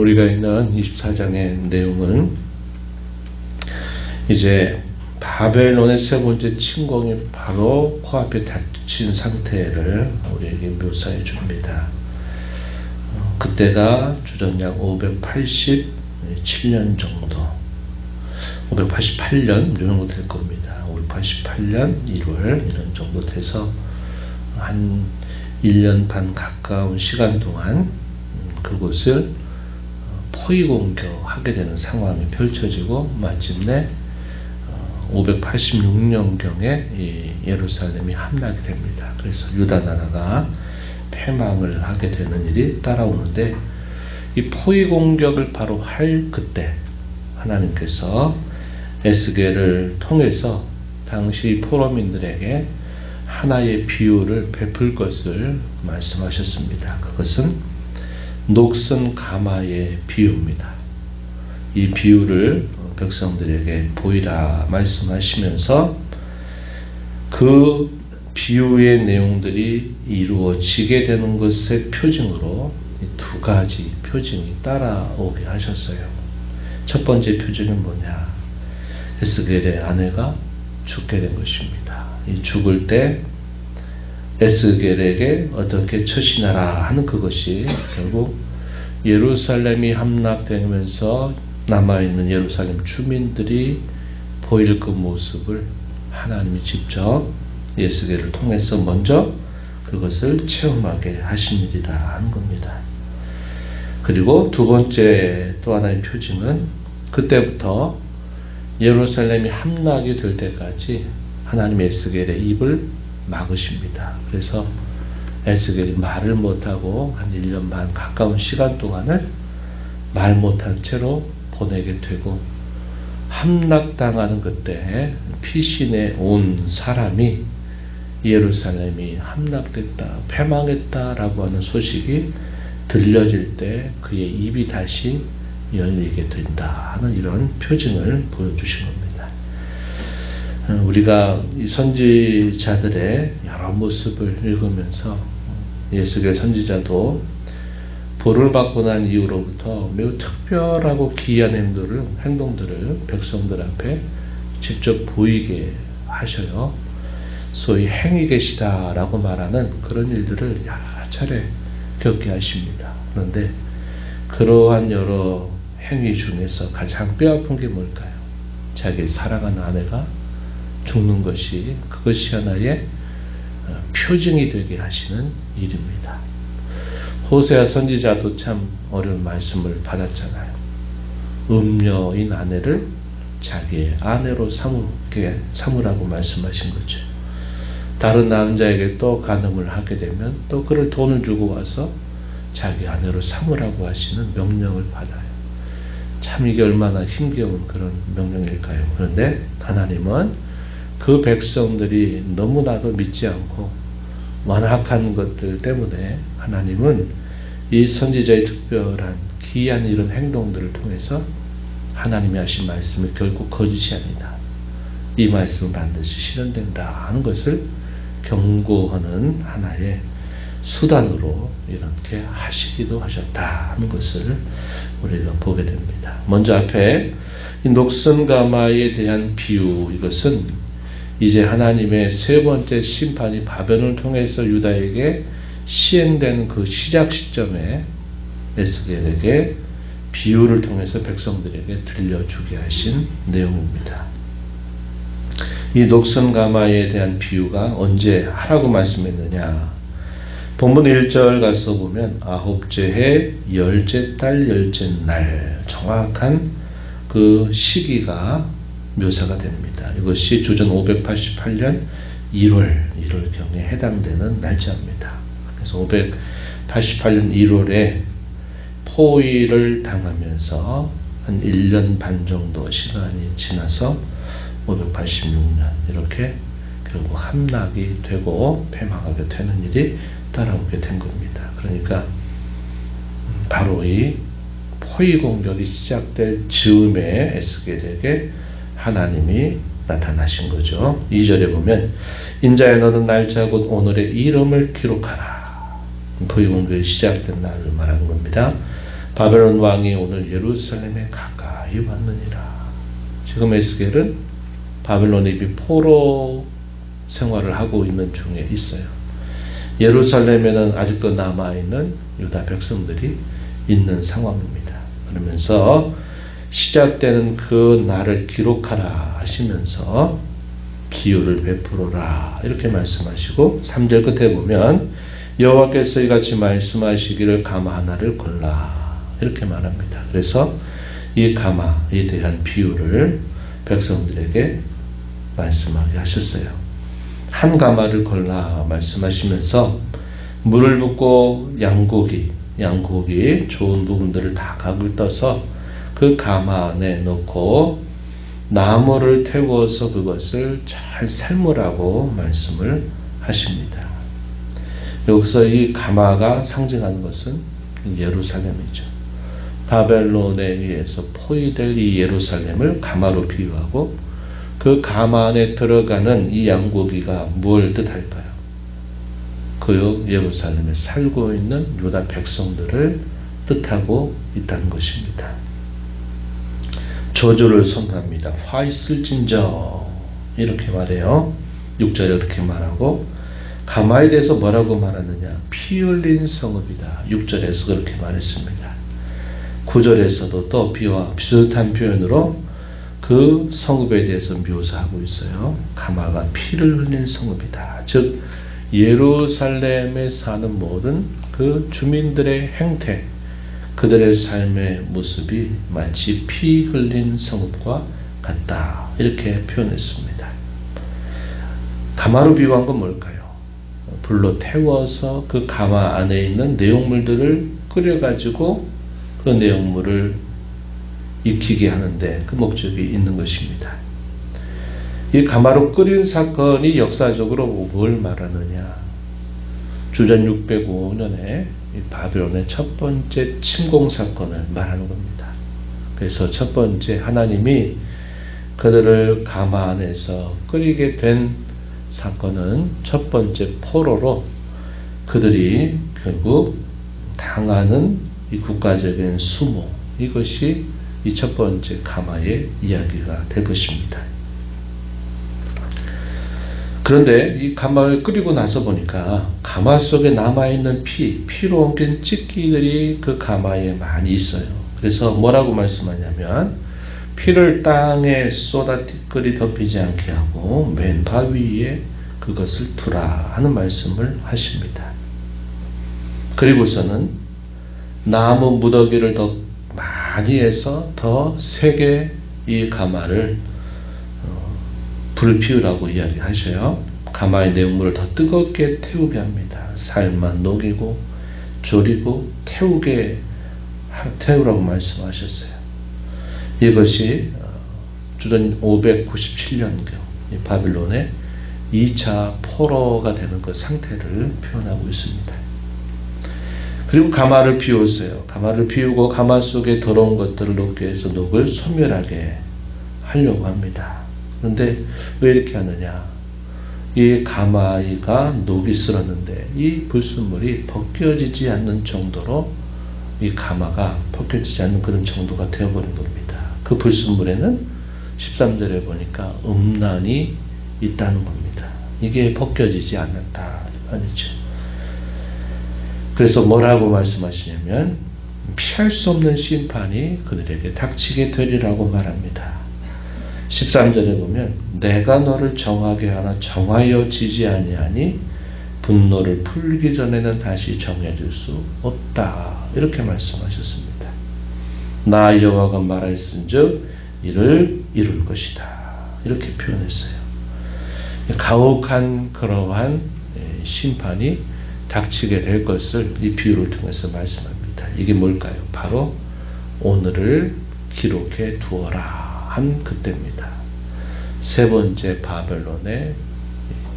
우리가 있는 24장의 내용은 이제 바벨론의 세 번째 침공이 바로 코앞에 닥친 상태를 우리에게 묘사해 줍니다. 어, 그때가 주전약 587년 정도, 588년 이 정도 될 겁니다. 588년 1월 이런 정도 돼서 한 1년 반 가까운 시간 동안 음, 그곳을 포위 공격하게 되는 상황이 펼쳐지고 마침내 586년경에 예루살렘이 함락이 됩니다. 그래서 유다 나라가 패망을 하게 되는 일이 따라오는데 이 포위 공격을 바로 할 그때 하나님께서 에스겔을 통해서 당시 포로민들에게 하나의 비유를 베풀 것을 말씀하셨습니다. 그것은 녹슨 가마의 비유입니다. 이 비유를 백성들에게 보이라 말씀하시면서 그 비유의 내용들이 이루어지게 되는 것의 표징으로 두 가지 표징이 따라오게 하셨어요. 첫 번째 표징은 뭐냐? 에스겔의 아내가 죽게 된 것입니다. 이 죽을 때 에스겔에게 어떻게 처신하라 하는 그것이 결국 예루살렘이 함락되면서 남아있는 예루살렘 주민들이 보일 그 모습을 하나님이 직접 예수계를 통해서 먼저 그것을 체험하게 일이라 하는 겁니다. 그리고 두 번째 또 하나의 표징은 그때부터 예루살렘이 함락이 될 때까지 하나님의 에스겔의 입을 막으십니다. 그래서 에스겔이 말을 못하고 한 1년 반 가까운 시간 동안을 말 못한 채로 보내게 되고 함락당하는 그때 피신에 온 사람이 예루살렘이 함락됐다, 패망했다라고 하는 소식이 들려질 때 그의 입이 다시 열리게 된다 하는 이런 표징을 보여주신 겁니다. 어, 우리가 이 선지자들의 모습을 읽으면서 예수의 선지자도 볼을 받고 난 이후로부터 매우 특별하고 귀한 행동들을, 행동들을 백성들 앞에 직접 보이게 하셔요. 소위 행위 계시다라고 말하는 그런 일들을 여러 차례 겪게 하십니다. 그런데 그러한 여러 행위 중에서 가장 뼈아픈 게 뭘까요? 자기 사랑하는 아내가 죽는 것이 그것이 하나의 어, 표징이 되게 하시는 일입니다. 호세아 선지자도 참 어려운 말씀을 받았잖아요. 음녀인 아내를 자기의 아내로 삼게 삼으라고 말씀하신 거죠. 다른 남자에게 또 간음을 하게 되면 또 그를 돈을 주고 와서 자기 아내로 삼으라고 하시는 명령을 받아요. 참 이게 얼마나 힘겨운 그런 명령일까요? 그런데 하나님은 그 백성들이 너무나도 믿지 않고 완악한 것들 때문에 하나님은 이 선지자의 특별한 귀한 이런 행동들을 통해서 하나님이 하신 말씀이 결국 거짓이 아니다. 이 말씀은 반드시 실현된다 하는 것을 경고하는 하나의 수단으로 이렇게 하시기도 하셨다 하는 것을 우리가 보게 됩니다. 먼저 앞에 녹선가마에 대한 비유 이것은 이제 하나님의 세 번째 심판이 바벨을 통해서 유다에게 시행된 그 시작 시점에 에스겔에게 비유를 통해서 백성들에게 들려주게 하신 내용입니다. 이 녹선가마에 대한 비유가 언제 하라고 말씀했느냐? 본문 1절 가서 보면 아홉째 해 열째 달 열째 날 정확한 그 시기가 묘사가 됩니다. 이것이 주전 588년 1월 1월 경에 해당되는 날짜입니다. 그래서 588년 1월에 포위를 당하면서 한 1년 반 정도 시간이 지나서 586년 이렇게 결국 함락이 되고 패망하게 되는 일이 따라오게 된 겁니다. 그러니까 바로 이 포위 공격이 시작될 즈음에 에스겔에게 하나님이 나타나신 거죠. 2절에 보면 인자의 너는 날짜 곧 오늘의 이름을 기록하라. 포위 공격이 시작된 날을 말하는 겁니다. 바벨론 왕이 오늘 예루살렘에 가까이 왔느니라. 지금 에스겔은 바벨론 입이 포로 생활을 하고 있는 중에 있어요. 예루살렘에는 아직도 남아있는 유다 백성들이 있는 상황입니다. 그러면서 시작되는 그 날을 기록하라 하시면서 기후를 베풀어라 이렇게 말씀하시고 3절 끝에 보면 여호와께서 이같이 말씀하시기를 가마 하나를 골라 이렇게 말합니다. 그래서 이 가마에 대한 비유를 백성들에게 말씀하게 하셨어요. 한 가마를 골라 말씀하시면서 물을 붓고 양고기, 양고기 좋은 부분들을 다 각을 떠서 그 가마 안에 넣고 나무를 태워서 그것을 잘 삶으라고 말씀을 하십니다. 여기서 이 가마가 상징하는 것은 예루살렘이죠. 바벨론에 의해서 포위될 이 예루살렘을 가마로 비유하고 그 가마 안에 들어가는 이 양고기가 뭘 뜻할까요? 그 예루살렘에 살고 있는 유다 백성들을 뜻하고 있다는 것입니다. 저주를 선합니다. 화 있을진저 이렇게 말해요. 6절에 그렇게 말하고 가마에 대해서 뭐라고 말하느냐 피 흘린 성읍이다. 6절에서 그렇게 말했습니다. 9절에서도 또 비와 비슷한 표현으로 그 성읍에 대해서 묘사하고 있어요. 가마가 피를 흘린 성읍이다. 즉 예루살렘에 사는 모든 그 주민들의 행태, 그들의 삶의 모습이 마치 피 흘린 성읍과 같다. 이렇게 표현했습니다. 가마로 비유한 건 뭘까요? 불로 태워서 그 가마 안에 있는 내용물들을 끓여가지고 그 내용물을 익히게 하는데 그 목적이 있는 것입니다. 이 가마로 끓인 사건이 역사적으로 뭘 말하느냐? 주전 605년에 바벨론의 첫 번째 침공 사건을 말하는 겁니다. 그래서 첫 번째 하나님이 그들을 가마 안에서 끓이게 된 사건은 첫 번째 포로로 그들이 결국 당하는 이 국가적인 수모 이것이 이 첫 번째 가마의 이야기가 될 것입니다. 그런데 이 가마를 끓이고 나서 보니까 가마 속에 남아있는 피, 피로 엉킨 찌끼들이 그 가마에 많이 있어요. 그래서 뭐라고 말씀하냐면 피를 땅에 쏟아끌이 덮이지 않게 하고 맨 바 위에 그것을 두라 하는 말씀을 하십니다. 그리고서는 나무 무더기를 더 많이 해서 더 세게 이 가마를 어, 불을 피우라고 이야기하셔요. 가마의 내용물을 더 뜨겁게 태우게 합니다. 삶아 녹이고 졸이고 태우게 태우라고 말씀하셨어요. 이것이 어, 주전 597년경 바빌론의 2차 포로가 되는 그 상태를 표현하고 있습니다. 그리고 가마를 비웠어요. 가마를 비우고 가마 속에 더러운 것들을 녹게 해서 녹을 소멸하게 하려고 합니다. 그런데 왜 이렇게 하느냐? 이 가마이가 녹이 쓸었는데 이 불순물이 벗겨지지 않는 정도로 이 가마가 벗겨지지 않는 그런 정도가 되어버린 겁니다. 그 불순물에는 13절에 보니까 음란이 있다는 겁니다. 이게 벗겨지지 않는다 아니죠. 그래서 뭐라고 말씀하시냐면 피할 수 없는 심판이 그들에게 닥치게 되리라고 말합니다. 13절에 보면 내가 너를 정하게 하나 정하여 지지 아니하니 분노를 풀기 전에는 다시 정해줄 수 없다. 이렇게 말씀하셨습니다. 나 여호와가 말했은즉 이를 이룰 것이다. 이렇게 표현했어요. 가혹한 그러한 심판이 닥치게 될 것을 이 비유를 통해서 말씀합니다. 이게 뭘까요? 바로 오늘을 기록해 두어라 한 그때입니다. 세 번째 바벨론의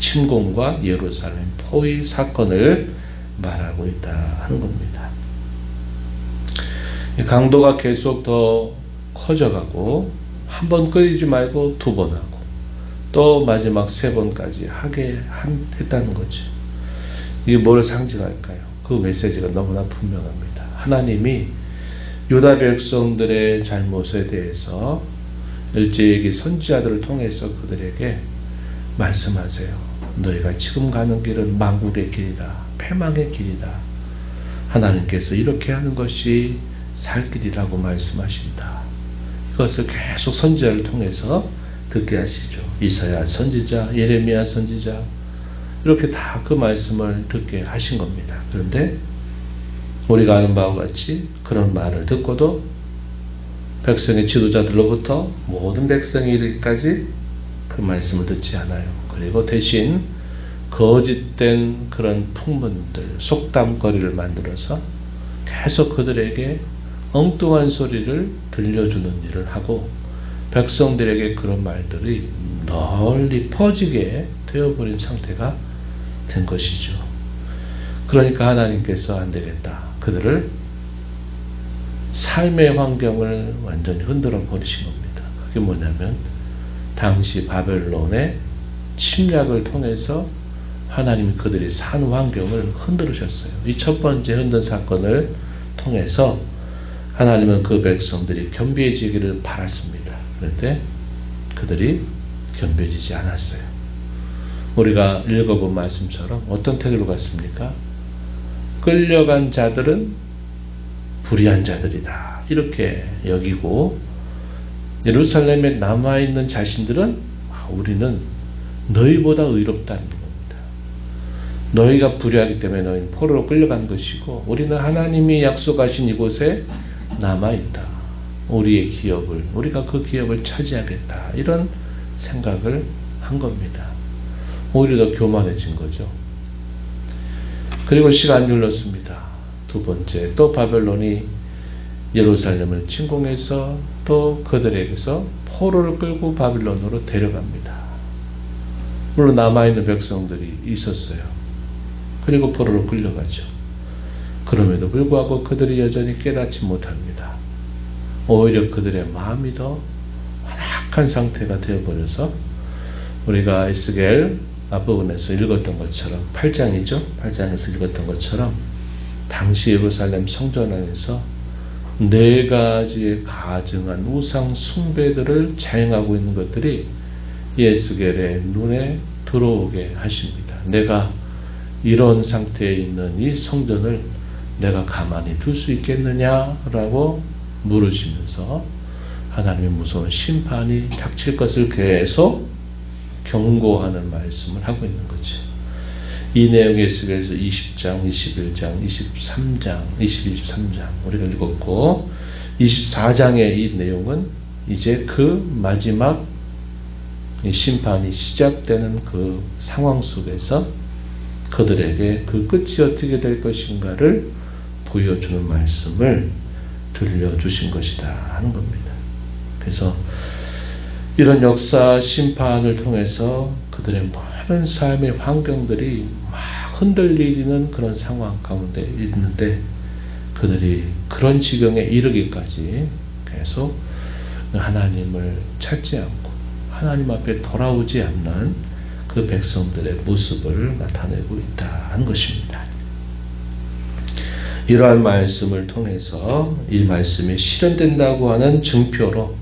침공과 예루살렘 포위 사건을 말하고 있다 하는 겁니다. 강도가 계속 더 커져가고 한 번 끓이지 말고 두 번 하고 또 마지막 세 번까지 하게 했다는 거죠. 이게 뭘 상징할까요? 그 메시지가 너무나 분명합니다. 하나님이 유다 백성들의 잘못에 대해서 일제기 선지자들을 통해서 그들에게 말씀하세요. 너희가 지금 가는 길은 망국의 길이다. 패망의 길이다. 하나님께서 이렇게 하는 것이 살 길이라고 말씀하신다. 이것을 계속 선지자를 통해서 듣게 하시죠. 이사야 선지자, 예레미야 선지자 이렇게 다 그 말씀을 듣게 하신 겁니다. 그런데 우리가 아는 바와 같이 그런 말을 듣고도 백성의 지도자들로부터 모든 백성이 이르기까지 그 말씀을 듣지 않아요. 그리고 대신 거짓된 그런 풍문들, 속담거리를 만들어서 계속 그들에게 엉뚱한 소리를 들려주는 일을 하고 백성들에게 그런 말들이 널리 퍼지게 되어버린 상태가 된 것이죠. 그러니까 하나님께서 안 되겠다. 그들을 삶의 환경을 완전히 흔들어 버리신 겁니다. 그게 뭐냐면 당시 바벨론의 침략을 통해서 하나님이 그들이 사는 환경을 흔들으셨어요. 이 첫 번째 흔든 사건을 통해서 하나님은 그 백성들이 겸비해지기를 바랐습니다. 그런데 그들이 겸비해지지 않았어요. 우리가 읽어본 말씀처럼 어떤 태도로 갔습니까? 끌려간 자들은 불의한 자들이다. 이렇게 여기고 예루살렘에 남아있는 자신들은 아, 우리는 너희보다 의롭다는 겁니다. 너희가 불의하기 때문에 너희는 포로로 끌려간 것이고 우리는 하나님이 약속하신 이곳에 남아있다. 우리의 기업을 우리가 그 기업을 차지하겠다. 이런 생각을 한 겁니다. 오히려 더 교만해진 거죠. 그리고 시간이 흘렀습니다. 두 번째 또 바벨론이 예루살렘을 침공해서 또 그들에게서 포로를 끌고 바빌론으로 데려갑니다. 물론 남아있는 백성들이 있었어요. 그리고 포로로 끌려가죠. 그럼에도 불구하고 그들이 여전히 깨닫지 못합니다. 오히려 그들의 마음이 더 완악한 상태가 되어버려서 우리가 이스겔 앞부분에서 읽었던 것처럼 8장이죠. 8장에서 읽었던 것처럼 당시 예루살렘 성전 안에서 네 가지의 가증한 우상 숭배들을 자행하고 있는 것들이 예스겔의 눈에 들어오게 하십니다. 내가 이런 상태에 있는 이 성전을 내가 가만히 둘 수 있겠느냐라고 물으시면서 하나님의 무서운 심판이 닥칠 것을 계속 경고하는 말씀을 하고 있는 거죠. 이 내용에 에스겔서 20장, 21장, 23장, 22, 23장 우리가 읽었고 24장의 이 내용은 이제 그 마지막 심판이 시작되는 그 상황 속에서 그들에게 그 끝이 어떻게 될 것인가를 보여주는 말씀을 들려주신 것이다 하는 겁니다. 그래서 이런 역사 심판을 통해서 그들의 모든 삶의 환경들이 막 흔들리는 그런 상황 가운데 있는데 그들이 그런 지경에 이르기까지 계속 하나님을 찾지 않고 하나님 앞에 돌아오지 않는 그 백성들의 모습을 나타내고 있다는 것입니다. 이러한 말씀을 통해서 이 말씀이 실현된다고 하는 증표로 이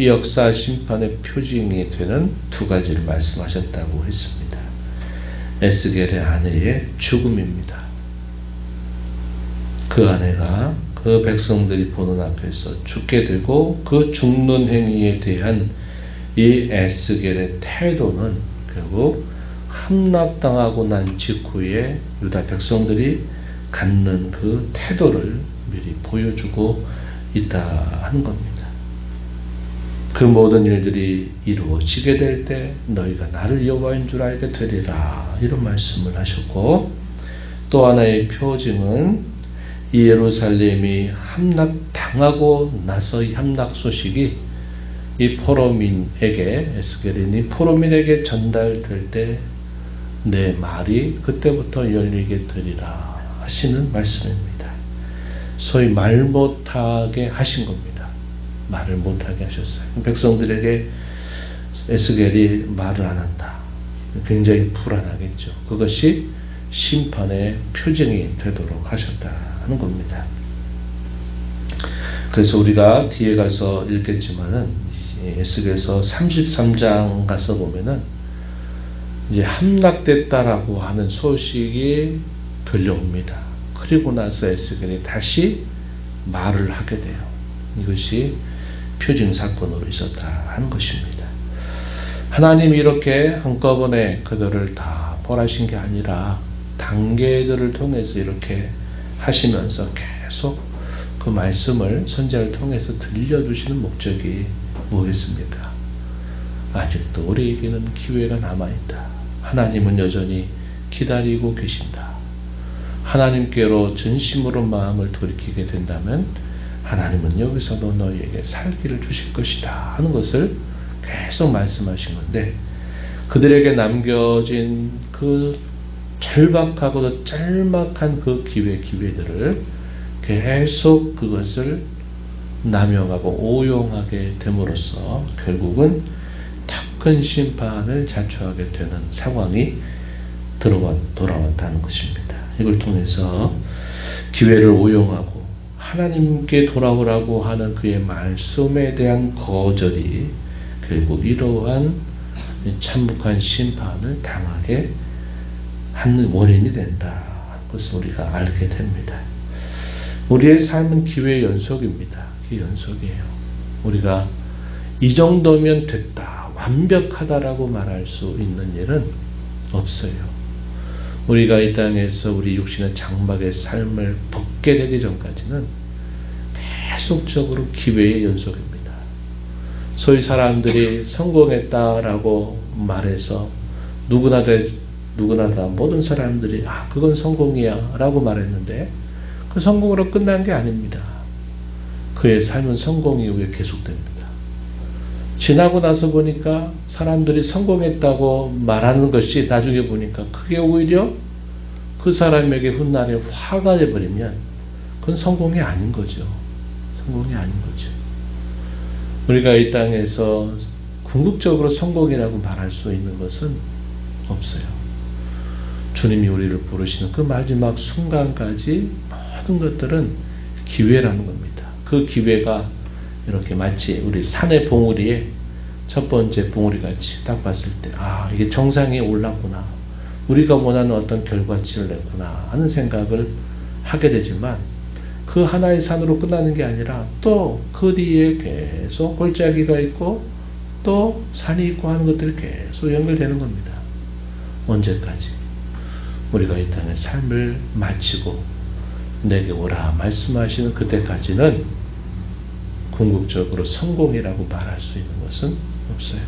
역사 심판의 표징이 되는 두 가지를 말씀하셨다고 했습니다. 에스겔의 아내의 죽음입니다. 그 아내가 그 백성들이 보는 앞에서 죽게 되고 그 죽는 행위에 대한 이 에스겔의 태도는 결국 함락당하고 난 직후에 유다 백성들이 갖는 그 태도를 미리 보여주고 있다 하는 겁니다. 그 모든 일들이 이루어지게 될 때 너희가 나를 여호와인 줄 알게 되리라 이런 말씀을 하셨고 또 하나의 표징은 이 예루살렘이 함락당하고 나서 이 함락 소식이 이 포로민에게 에스겔인이 포로민에게 전달될 때 내 말이 그때부터 열리게 되리라 하시는 말씀입니다. 소위 말 못하게 하신 겁니다. 말을 못하게 하셨어요. 백성들에게 에스겔이 말을 안 한다. 굉장히 불안하겠죠. 그것이 심판의 표징이 되도록 하셨다는 겁니다. 그래서 우리가 뒤에 가서 읽겠지만은 에스겔서 33장 가서 보면은 이제 함락됐다라고 하는 소식이 들려옵니다. 그리고 나서 에스겔이 다시 말을 하게 돼요. 이것이 표징 사건으로 있었다 하는 것입니다. 하나님이 이렇게 한꺼번에 그들을 다 벌하신 게 아니라 단계들을 통해서 이렇게 하시면서 계속 그 말씀을 선자를 통해서 들려주시는 목적이 뭐겠습니까? 아직도 우리에게는 기회가 남아있다. 하나님은 여전히 기다리고 계신다. 하나님께로 전심으로 마음을 돌이키게 된다면 하나님은 여기서도 너희에게 살기를 주실 것이다 하는 것을 계속 말씀하신 건데 그들에게 남겨진 그 절박하고도 짤막한 그 기회 기회들을 계속 그것을 남용하고 오용하게 됨으로써 결국은 더큰 심판을 자초하게 되는 상황이 들어왔, 돌아왔다는 것입니다. 이걸 통해서 기회를 오용하고 하나님께 돌아오라고 하는 그의 말씀에 대한 거절이 결국 이러한 참혹한 심판을 당하게 하는 원인이 된다. 그것을 우리가 알게 됩니다. 우리의 삶은 기회의 연속입니다. 그 연속이에요. 우리가 이 정도면 됐다. 완벽하다라고 말할 수 있는 일은 없어요. 우리가 이 땅에서 우리 육신의 장막의 삶을 벗게 되기 전까지는 계속적으로 기회의 연속입니다. 소위 사람들이 성공했다라고 말해서 누구나 다 누구나 다 모든 사람들이 아 그건 성공이야라고 말했는데 그 성공으로 끝난 게 아닙니다. 그의 삶은 성공 이후에 계속됩니다. 지나고 나서 보니까 사람들이 성공했다고 말하는 것이 나중에 보니까 그게 오히려 그 사람에게 훗날에 화가 돼버리면 그건 성공이 아닌 거죠. 성공이 아닌 거죠. 우리가 이 땅에서 궁극적으로 성공이라고 말할 수 있는 것은 없어요. 주님이 우리를 부르시는 그 마지막 순간까지 모든 것들은 기회라는 겁니다. 그 기회가 이렇게 마치 우리 산의 봉우리에 첫 번째 봉우리 같이 딱 봤을 때, 아, 이게 정상에 올랐구나. 우리가 원하는 어떤 결과치를 냈구나 하는 생각을 하게 되지만 그 하나의 산으로 끝나는 게 아니라 또 그 뒤에 계속 골짜기가 있고 또 산이 있고 하는 것들이 계속 연결되는 겁니다. 언제까지? 우리가 이 땅의 삶을 마치고 내게 오라 말씀하시는 그때까지는 궁극적으로 성공이라고 말할 수 있는 것은 없어요.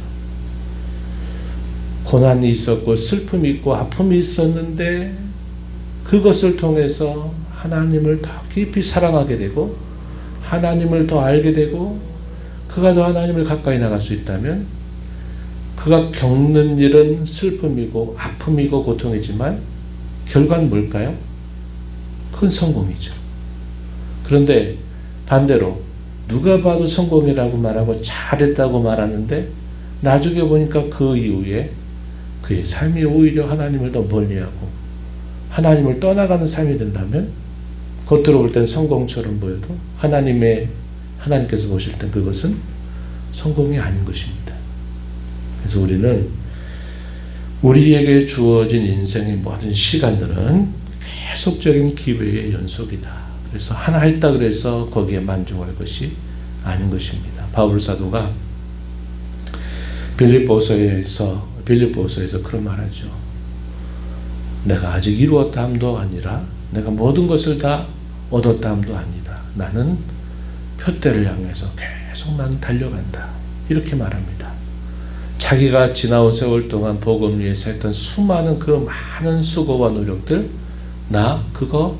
고난이 있었고 슬픔이 있고 아픔이 있었는데 그것을 통해서 하나님을 더 깊이 사랑하게 되고 하나님을 더 알게 되고 그가 더 하나님을 가까이 나갈 수 있다면 그가 겪는 일은 슬픔이고 아픔이고 고통이지만 결과는 뭘까요? 큰 성공이죠. 그런데 반대로 누가 봐도 성공이라고 말하고 잘했다고 말하는데 나중에 보니까 그 이후에 그의 삶이 오히려 하나님을 더 멀리하고 하나님을 떠나가는 삶이 된다면 겉으로 볼 땐 성공처럼 보여도 하나님의 하나님께서 보실 땐 그것은 성공이 아닌 것입니다. 그래서 우리는 우리에게 주어진 인생의 모든 시간들은 계속적인 기회의 연속이다. 그래서 하나 했다 그래서 거기에 만족할 것이 아닌 것입니다. 바울 사도가 빌립보서에서 빌립보서에서 그런 말하죠. 내가 아직 이루었다 함도 아니라 내가 모든 것을 다 얻었다 함도 아니다. 나는 표대를 향해서 계속 나는 달려간다. 이렇게 말합니다. 자기가 지나온 세월 동안 복음 위에서 했던 수많은 그 많은 수고와 노력들 나 그거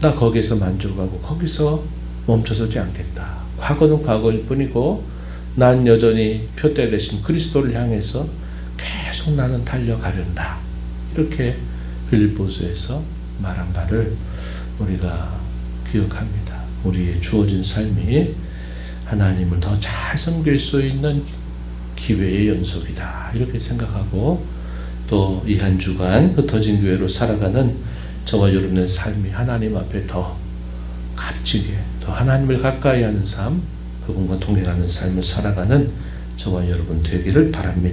나 거기에서 만족하고 거기서 멈춰서지 않겠다. 과거는 과거일 뿐이고 난 여전히 표대 대신 그리스도를 향해서 계속 나는 달려가련다. 이렇게 빌보스에서 말한 바를 우리가 기억합니다. 우리의 주어진 삶이 하나님을 더 잘 섬길 수 있는 기회의 연속이다. 이렇게 생각하고 또 이 한 주간 흩어진 교회로 살아가는 저와 여러분의 삶이 하나님 앞에 더 값지게 더 하나님을 가까이 하는 삶, 그분과 동행하는 삶을 살아가는 저와 여러분 되기를 바랍니다.